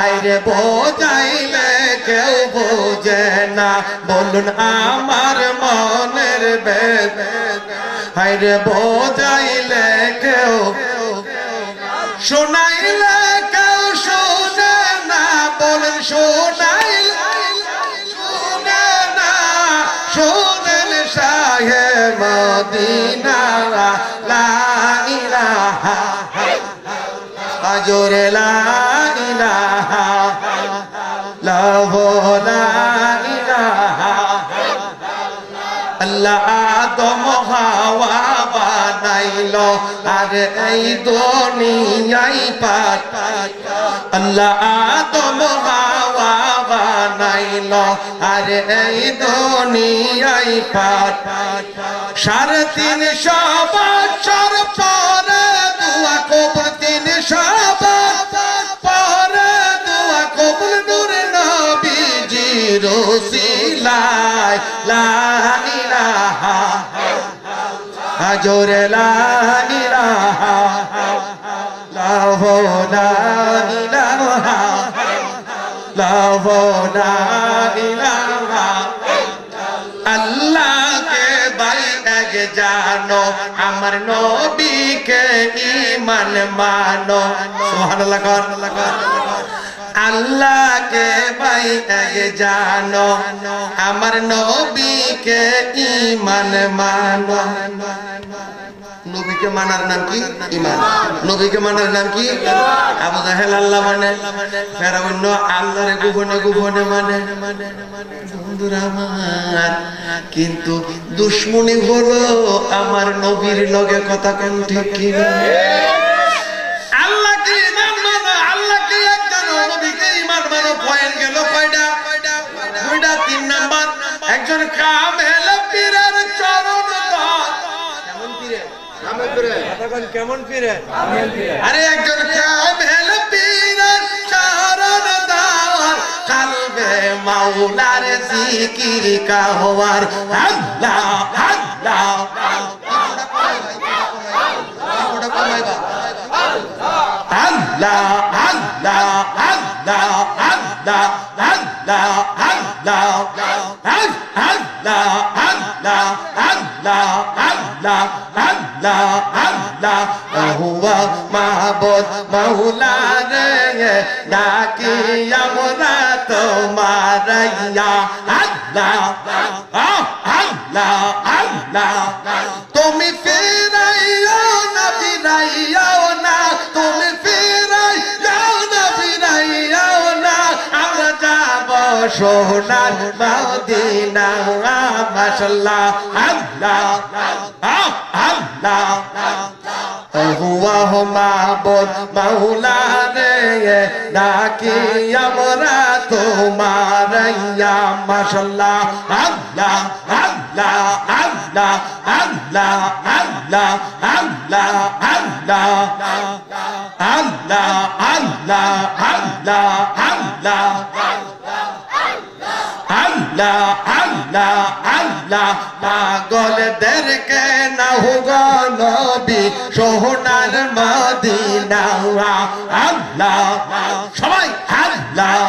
হাইরে বোঝাইলে কেউ বোঝে না। বলুন আমার মনের বেদ হাইরে বোঝাইলে কেউ শোনাইলে কেউ শোনে না। বলুন শোনাইলে শুনে না। শোনেন শাহে মদিনা লা ইলাহা আজরে লা ইলাহা, আল্লাহ আদম হাওয়া বানাইল, আর এই দুনিয়াই পাট আল্লাহ আদম বানাইল, আর এই দুনিয়াই দুয়া রসিলায় লা ইলাহা আজরে লা ইলাহা লাহ লা জানো আমার নবীকে ঈমান মানো। সুবহানাল্লাহ আল্লাহকে বাই এক জানো, আমার নবীকে ঈমান মানো। নবীকে মানার নাম কি? ইমান নবীকে মানার নাম কি? আবু জাহেল মানে। মানে। আমার, কিন্তু দুশ্মনী হলো আমার নবীর লগে কথা কোন ঠিক কি কেমন ফিরে আরে একজন কামেল পীরের চরণ দাওয়ার কালবে মাওলার জিকির কাহওয়ার আল্লাহ আল্লাহ আল্লাহ আল্লাহ আল্লাহ আল্লাহ আল্লাহ আল্লাহ আল্লাহ আল্লাহ الله الله الله الله الله هو معبود مولانا নাকি আমরা তোমার আল্লাহ আল্লাহ আল্লাহ তুমি ফির সোনার মদিনা, মাশাল্লাহ, আল্লাহ আল্লাহ হুয়া হো মাহবুদ মাওলা রে ডাকি আমরা তোমার ইয়া মাশাল্লাহ আল্লাহ আল্লাহ। আল্লাহ আল্লাহ। আল্লাহ আল্লাহ। আল্লাহ আল্লাহ। আল্লাহ আল্লাহ। আল্লাহ আল্লাহ। আল্লাহ আল্লাহ পাগলদেরকে নাহু নবী, সোহনার মদিনা আল্লাহ সবাই আল্লাহ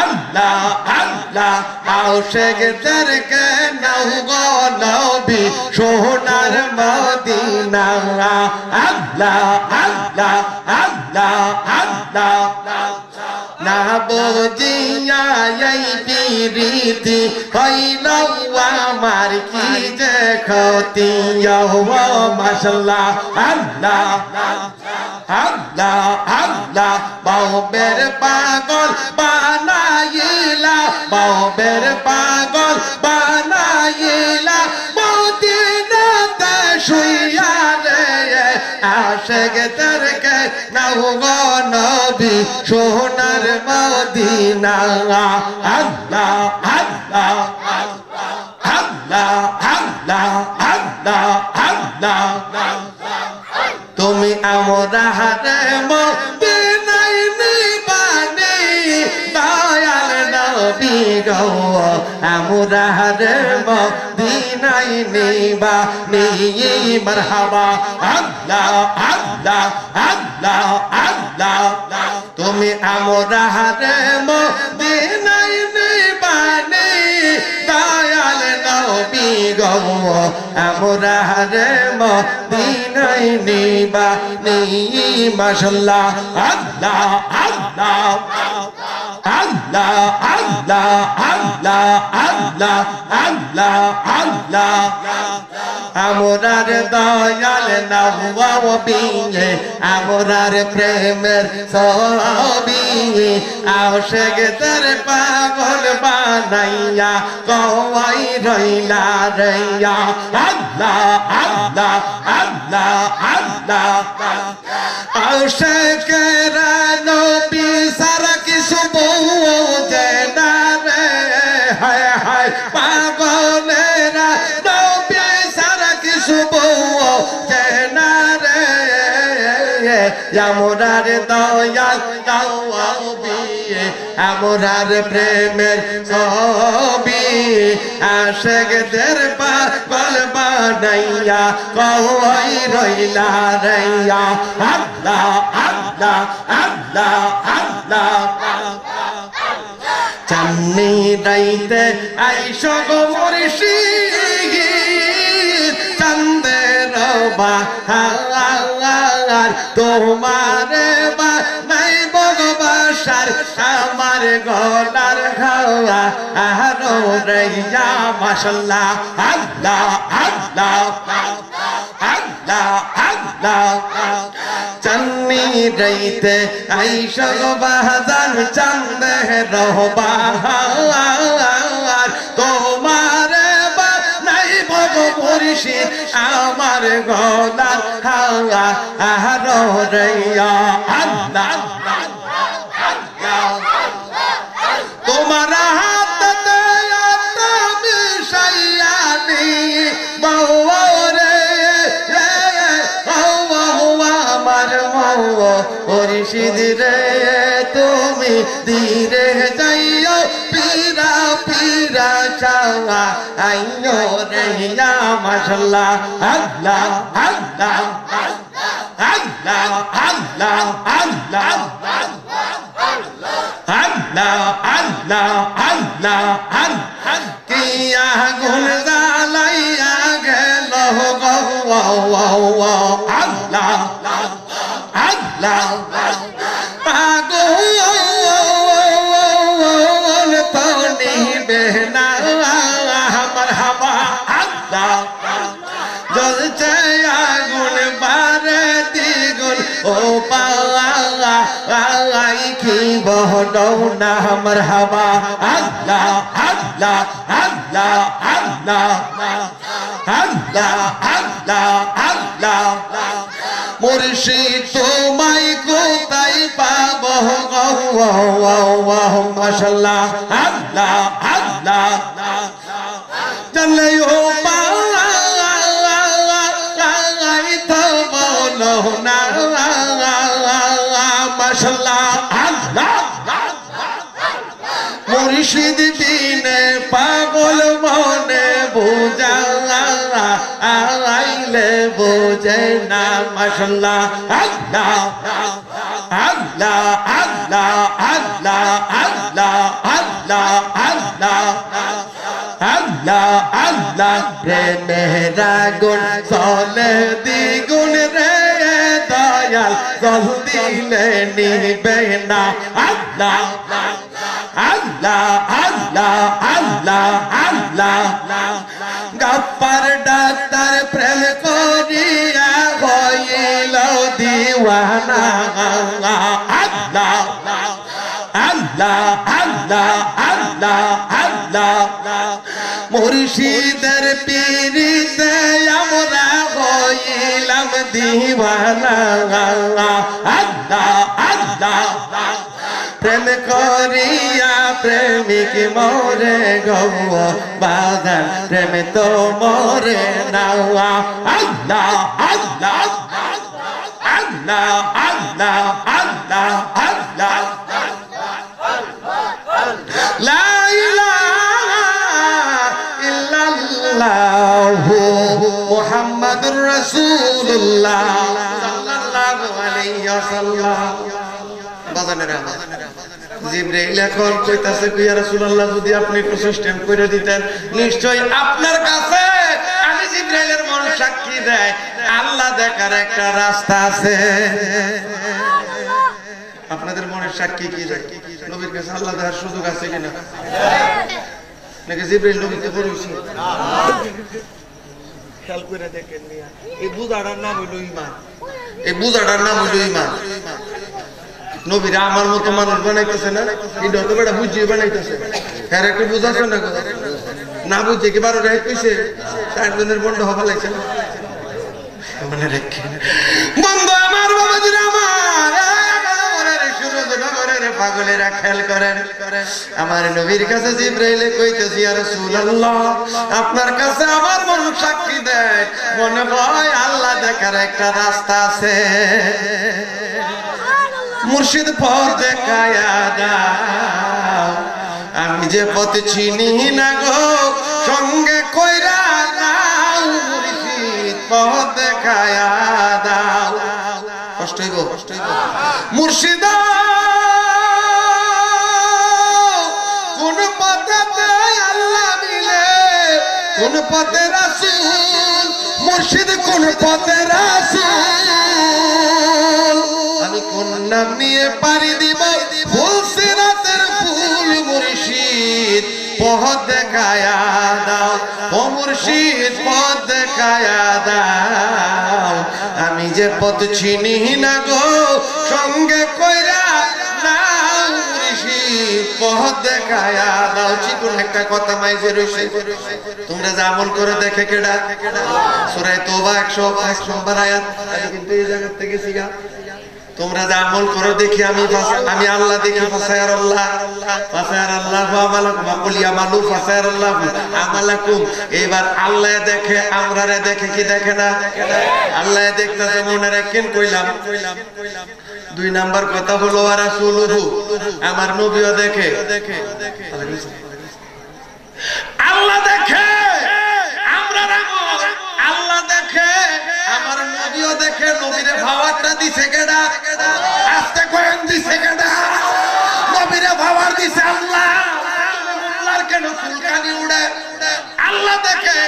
আল্লাহ আল্লাহ আশেকদেরকে নাহু নবী, সোহনার মদিনা আল্লাহ আল্লাহ আল্লাহ আল্লাহ না বুঝিয়া এই পিরিতি হইল আমার কি যে ক্ষতি? মাসাল্লাহ আল্লাহ আল্লাহ আল্লাহ, বাউবের পাগল বানাইলা, বাউবের পাগল বানাইলা, মদিনাতে শুইয়া রে, আশেক তরকে গো নবী সোনার মদিনা। আল্লাহ আল্লাহ আল্লাহ আল্লাহ আল্লাহ আল্লাহ। তুমি আমরা হারে মদিনাই নিবানি দয়াল নবী গো। আমরা হারে মদিনাই নিবানি। মারহাবা। আল্লাহ আল্লাহ আল্লাহ তুমি আমরা হারে মদিনায় নিবানি, দয়াল নবী গো আমরা হারে মদিনায় নিবানি। মাশাল্লাহ, আল্লাহ আল্লাহ আল্লাহ আল্লাহ আল্লাহ আল্লাহ আল্লাহ আল্লাহ। আমরার দয়াল নবী আমরার প্রেমের সবি আশেক তার পাগল বানাইয়া, কওয়াই রইলা রইয়া। আল্লাহ আল্লাহ আল্লাহ আল্লাহ আশেক নবী সারা আমরার দয়াল দাওয়াবি আমরার প্রেমের ছবি আশেকদের পাগল বানাইয়া কই রইলা রইয়া আল্লাহ আল্লাহ আল্লাহ আল্লাহ চান্নি রাইতে আইসো গো মরিষি চন্দের বাহার তোমার নাই ভগবাসার আমার গলার খাওয়া আরও রইয়া মাসাল্লাহ আল্লাহ আল্লাহ আল্লাহ আল্লাহ চান্নি রইতে আইসো বাহাজান চান্দে রহবাহার মুর্শি আমার গলা হাওয়া হারো রাইয়া আল্লাহ আল্লাহ আল্লাহ। ইয়া মাশাল্লাহ আল্লাহ আল্লাহ আল্লাহ আল্লাহ আল্লাহ আল্লাহ আল্লাহ আল্লাহ আল্লাহ কিয়া গুণ গালাইয়া গেল গো আল্লাহ আল্লাহ পাগল বহনৌ না আমার হাওয়া আল্লাহ আল্লাহ আল্লাহ আল্লাহ আল্লাহ আল্লাহ আল্লাহ মুর্শিদ তোমায় কোথায় পাব মাশাল্লাহ আল্লাহ আল্লাহ জানলে মুর্শিদ দিনে পাগল মনে বুঝা আইলে বোঝে না, মাশাল্লাহ, আল্লাহ আল্লাহ আল্লাহ আল্লাহ আল্লাহ আল্লাহ আল্লাহ আল্লাহ আল্লাহ প্রেমেরা গুণ চলে দ্বিগুণ রে, দয়াল জল দিলে নিবে না আল্লাহ আল্লাহ আল্লাহ আল্লাহ আল্লাহ গপ্পার ডাক্তার প্রেম করিয়া হইল দিওয়ানা। আল্লাহ আল্লাহ আল্লাহ আল্লাহ আল্লাহ। মুর্শিদের পীরিতে আমরা হইলাম দিওয়ানা। আল্লাহ আল্লাহ। প্রেম করিয়া প্রেমিক মোরে গৌ বাগান প্রেম তো মোরে নাওয়া। আল্লাহ আল্লাহ আল্লাহ আল্লাহ আল্লাহ আল্লাহ লা ইলাহা মুহাম্মাদুর রাসূলুল্লাহ। সাল্লাল্লাহু আলাইহি ওয়াসাল্লাম। বাজানেরা জিব্রাইল এখন কইতাছে কি ইয়া রাসূলুল্লাহ যদি আপনি একটু সিস্টেম করে দিতেন নিশ্চয় আপনার কাছে আমি জিব্রাইলের মন সাক্ষী দেয়। আল্লাহ দেখার একটা রাস্তা আছে। আপনাদের মনের সাক্ষী কি নবীর কাছে আল্লাহ দেখার সুযোগ আছে কিনা? নাকি জিব্রাইল নবীকে বলেছে খেয়াল করে দেখেন। এই বুঝাটার নাম হইল ইমান। এই বুঝাটার নাম হইল ইমান। নবীরা আমার মতো মানুষ বানাইতেছে না? এটা তো বেটা বুঝিয়ে বানাইতেছে। হ্যাঁ একটু না? না বুঝে কি বারো রেখ কইছে? চার জনের বন্ধ হবা লাগছে মনে রেখে। বন্ধু আমার বাবাজিরা আমার আমার নবীর কাছে জিব্রাইলে কইতেছি আর আপনার কাছে আমার মন সাক্ষী দেয়। মনে হয় আল্লাহ দেখার একটা রাস্তা আছে। মুর্শিদ পথ দেখায়া দাও আমি যে পথ চিনি না গো, সঙ্গে কইরা দাও মুর্শিদ পথ দেখায়া দাও কষ্ট হইব কষ্ট হইব মুর্শিদ, কোন পথে আল্লাহ মিলে, কোন পথে রাসূল, মুর্শিদ কোন পথে রাসূল। নাম নিয়ে পারি দিব। ফুল সিরাতের ফুল মুর্শিদ, পথ দেখায়া দাও। ও মুর্শিদ, পথ দেখায়া দাও। আমি যে পথ চিনি না গো, সঙ্গে কইরা তোমরা করে দেখে কেডা? তোবা 100 100 নম্বর আয়াত। কিন্তু এই জায়গা থেকে তোমরা যে আমল করো দেখি আমি আমি আল্লাহ দেখি ফাসায়ার আল্লাহ ফাসায়ার আল্লাহ ফাসায়ার আল্লাহ আমালাকুম, এবার আল্লাহ দেখে, আমরারে দেখে কি দেখে না? আল্লাহ দেখতেছে মনে রাখেন কইলাম। দুই নাম্বার কথা হলো আর রাসূলুহু, আমার নবীও দেখে। আল্লাহ দিছে কেডা আস্তে কয়েন দিছে কেডা নবীরে ভাবার দিছে আল্লাহ। আল্লাহর কেন ফুলকানি উড়ে? আল্লাহ দেখে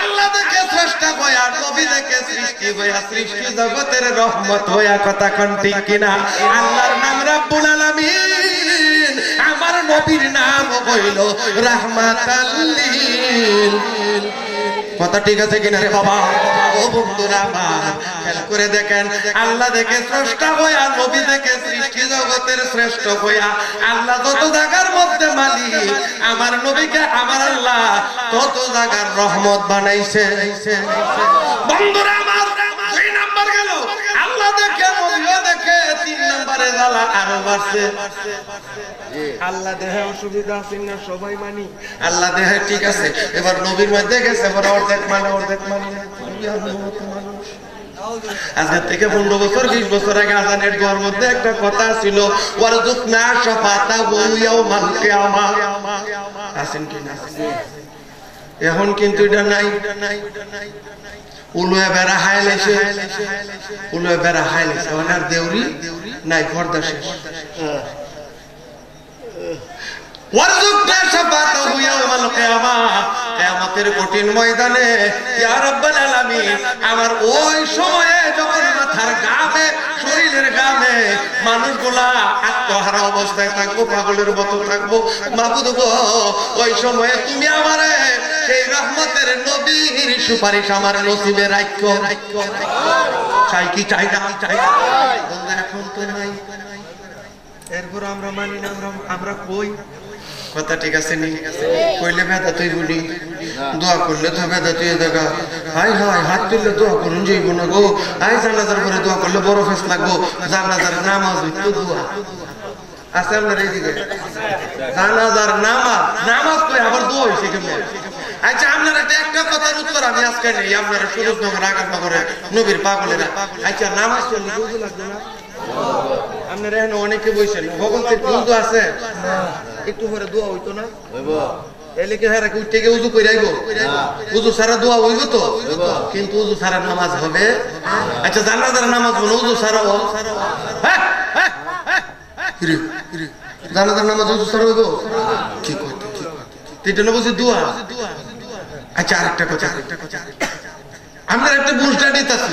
আল্লাহ দেখে স্রষ্টা হইয়া নবী দেখে সৃষ্টি হইয়া সৃষ্টি জগতের রহমত হইয়া কথা কোন ঠিক কিনা? আল্লাহর নাম রাব্বুল আলামিন, আমার নবীর নাম হইল রাহমাতাল্লিল কথা ঠিক আছে কিনা রে বাবা? ও বন্ধুরা আমার, খেয়াল করে দেখেন, আল্লাহ দেখে স্রষ্টা হইয়া, নবী দেখে সৃষ্টি জগতের শ্রেষ্ঠ হইয়া, আল্লাহ তত জায়গার মধ্যে মালিক, আমার নবীকে আমার আল্লাহ তত জায়গার রহমত বানাইছে। বন্ধুরা আমার, দুই নাম্বার গেল। আল্লাহ দেখে, নবীও দেখে, তিন নম্বরে জ্বালা আরও বাড়ছে। আল্লাহ দেহে অসুবিধা আছে না সবাই মানি। আল্লাহ দেহে ঠিক আছে। এবার নবীর মধ্যে গেছে এবার অর্ধেক মানে অর্ধেক মানে। আজকের থেকে পনেরো বছর বিশ বছর আগে আজানের দোয়ার মধ্যে একটা কথা ছিল ওয়ারজুক না সফাতা বউয়াও মানকে আমার আছেন কি না? এখন কিন্তু এটা নাই। উলুয়ে বেড়া হাইলেছে উলুয়ে বেড়া হাইলেছে ওনার দেউরি নাই ঘর শেষ। ওই পাগলের মতো থাকব। ওই সময়ে তুমি আমারে সেই রহমতের নবীর সুপারিশ আমার নসিবে রাখো চাই কি চাই না, চাই এখন তো নাই। এরপর আমরা মানি না, আমরা আমরা কই? কথা ঠিক আছে নি? কইলে বেদা তুই বলি দোয়া করলে তো বেদা তুই দেখা হাই হাই, হাত তুললে দোয়া করুন যাইব না গো। আই জানাজার পরে দোয়া করলে বড় ফেস লাগবো। জানাজার নামাজ তো দোয়া। আছে আপনার এইদিকে? জানাজার নামাজ। নামাজ কই আবার দোয়া হইছে কেমন? আচ্ছা আপনার একটা একটা কথার উত্তর আমি আজকে নেই। আপনারা সুরজনগর আগামনগরে নবীর পাগলেরা। আচ্ছা নামাজ চললে লাগবে না? আপনারা এখানে অনেকে বইছেন ভগবতের কিন্তু আছে। একটু পরে দোয়া হইতো না? এলে কি হ্যাঁ উঠতে গিয়ে উজু করে আইবো? উজু সারা দোয়া হইব তো? কিন্তু উজু সারা নামাজ হবে? আচ্ছা জানাজার নামাজ বলো উজু সারা। রে রে জানাজার নামাজ হুজুর স্যার হইব? কি কইতে কি তিনটা না বলছি দুয়া। আরেকটা কথা আরেকটা কথা। আমরা একটা বুঝটা নিতাছি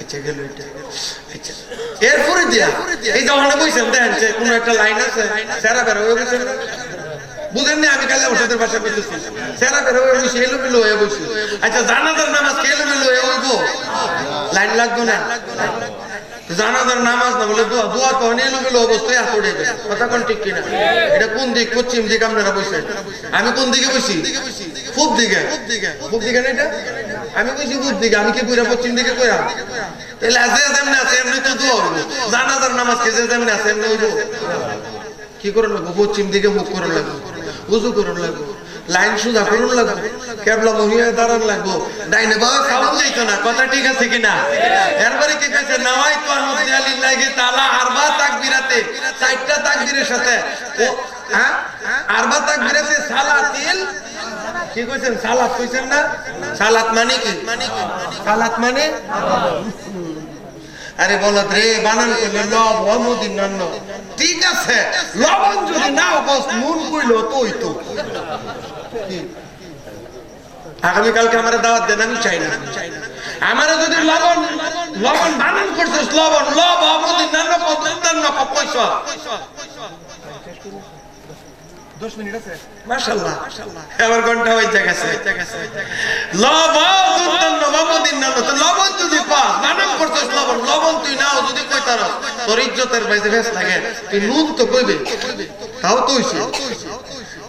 আচ্ছা গেল আচ্ছা এরপরে দিয়া, এই যে ওখানে বইছেন দেখেন যে কোনো একটা লাইন আছে, সেরা বের হয়ে গেছে। বুঝেননি? আমি কালে ওষুধের ভাষা বলতেছি। সেরা বের হয়ে বসে এলো মিলো হয়ে বসে আচ্ছা জানাজার নামাজ কে এলো মিলো হয়ে হইব? লাইন লাগবে না? জানাজার নামাজ না বলে দোয়া তো মিলো অবস্থায় হাত উঠে যায় কথা কোন ঠিক কিনা? এটা কোন দিক? পশ্চিম দিক আপনারা বসে আমি কোন দিকে বসি? পূব দিকে। পূব দিকে না এটা? আমি কইছি পূব দিকে। আমি কি কইরা পশ্চিম দিকে কইরা তাহলে আছে যেমনি আছে, এমনি তো দোয়া হইব। জানাজার নামাজ কে যেমনি আছে, এমনি হইব। কি করুন লাগবো? পশ্চিম দিকে মুখ করুন লাগবো। উজু করুন লাগবো। লাইন সুদা করুন লাগবো। কেবলা মহিয়া দাঁড়ান লাগবো। ডাইনে বাবা খাওয়ান যাইতো না? কথা ঠিক আছে কিনা? এরপরে কি কইছে নাওয়াই তো আহমদ আলী লাগে তালা আরবা তাকবিরাতে, চারটা তাকবীরের সাথে। হ্যাঁ? আরবা তাকবিরাতে সালাতিল? কি কইছেন? সালাত কইছেন না? সালাত মানে কি? সালাত মানে? আরে বলো রে, বানান করলে লব হমুদিন নন্ন। ঠিক আছে, লবণ যদি নাও বস নুন কইলো, তোই তো। আগামী কালকে আমার দাওয়াত দেন আমি চাই না। আমার যদি লবণ লবণ বানান করছিস লবণ লব নন্ন পয়সা। দশ মিনিট আছে? মাশাআল্লাহ। এবার ঘণ্টা হইতে গেছে। লবণ দুর্দান্ত লবণ নাম তো লবণ যদি পা নানাম করছস লবণ লবণ তুই নাও যদি কইতার তোর ইজ্জতের বাইরে ভেস লাগে। তুই নুন তো কইবে তাও তো হইছে। তে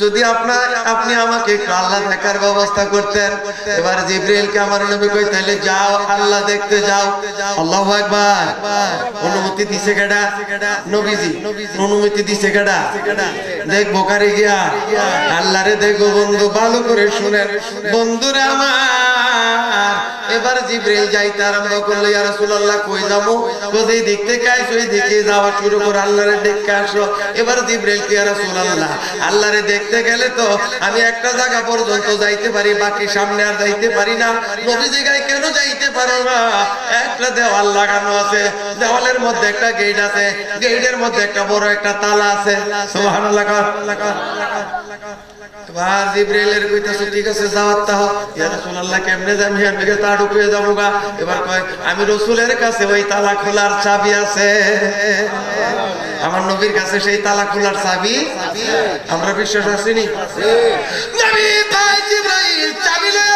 যদি আপনার আপনি আমাকে একটু আল্লাহ দেখার ব্যবস্থা করতেন, এবার জিব্রাইলকে আমার নবী কই তাহলে যাও, আল্লাহ দেখতে যাও। আল্লাহু আকবার। অনুমতি দিছে কেডা? নবীজি। অনুমতি দিছে কেডা? দেখ, বোকারে গিয়া। আল্লাহরে দেখো বন্ধু, ভালো করে শুনেন। বন্ধুরা আমার এবার জিব্রাইল যাইতে আরম্ভ করল, ইয়া রাসূলুল্লাহ, কই যাব? কোথায় দিক থেকে আইছো ওই দিকে যাওয়া শুরু করে, আল্লাহরে দেখতে আসো। এবার জিব্রাইল কি ইয়া রাসূলুল্লাহ, আল্লাহরে দেখতে গেলে তো আমি একটা জায়গা পর্যন্ত যাইতে পারি, বাকি সামনে আর যাইতে পারি না। নবী জায়গায় কেন যাইতে পারো না? একটা দেওয়াল লাগানো আছে, দেওয়ালের মধ্যে একটা গেট আছে, গেটের মধ্যে একটা বড় একটা তালা আছে। সুবহানাল্লাহ এবার জিব্রাইলের কইতাছে ঠিক আছে যাওয়ার তাহ ইয়া রাসূলুল্লাহ কেমনে যামি? আমি কে তা ঢুকে যাব গা এবার কয় আমি রাসূলের কাছে ওই তালা খোলার চাবি আছে। আমার নবীর কাছে সেই তালা খোলার চাবি আমরা বিশ্বাস আসিনি নবী তাই জিব্রাইল চাবি লয়ে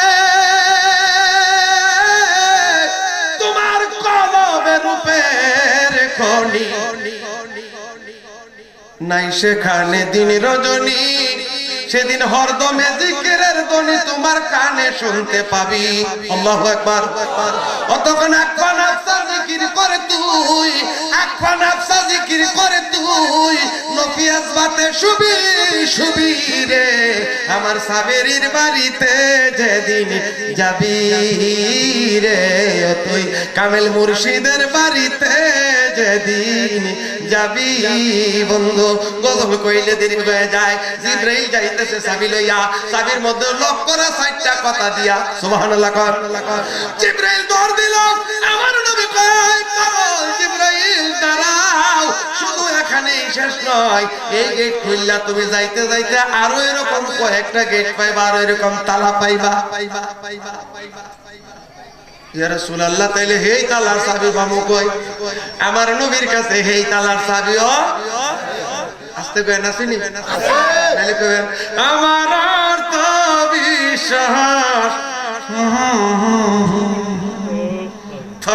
রূপের খনি। নাই সেখানে দিন রজনী, সেদিন হরদমে জিকিরের ধ্বনি তোমার কানে শুনতে পাবি। আল্লাহু আকবার। অতক্ষণ আকবার আফসা জিকির করে তুই জিকির করে তুই। বাতে শুবি শুবি রে। আমার সাবেরির বাড়িতে যেদিন যাবি রে তুই কামেল মুর্শিদের বাড়িতে যেদিন যাবি বন্ধু। গজল কইলে দেরি হয়ে যায়, জিব্রাইল যাইতেছে সাবি লইয়া। সাবির মধ্যে লক করা সাইটটা কথা দিয়া। সুবহানাল্লাহ কর। জিব্রাইল দৌড় দিল, আমার নবী কয় যাইতে যাইতে হেই চাবি আমার নবীর কাছে হেই তালার চাবি, ও। আসতে কয় না কইবেন আমার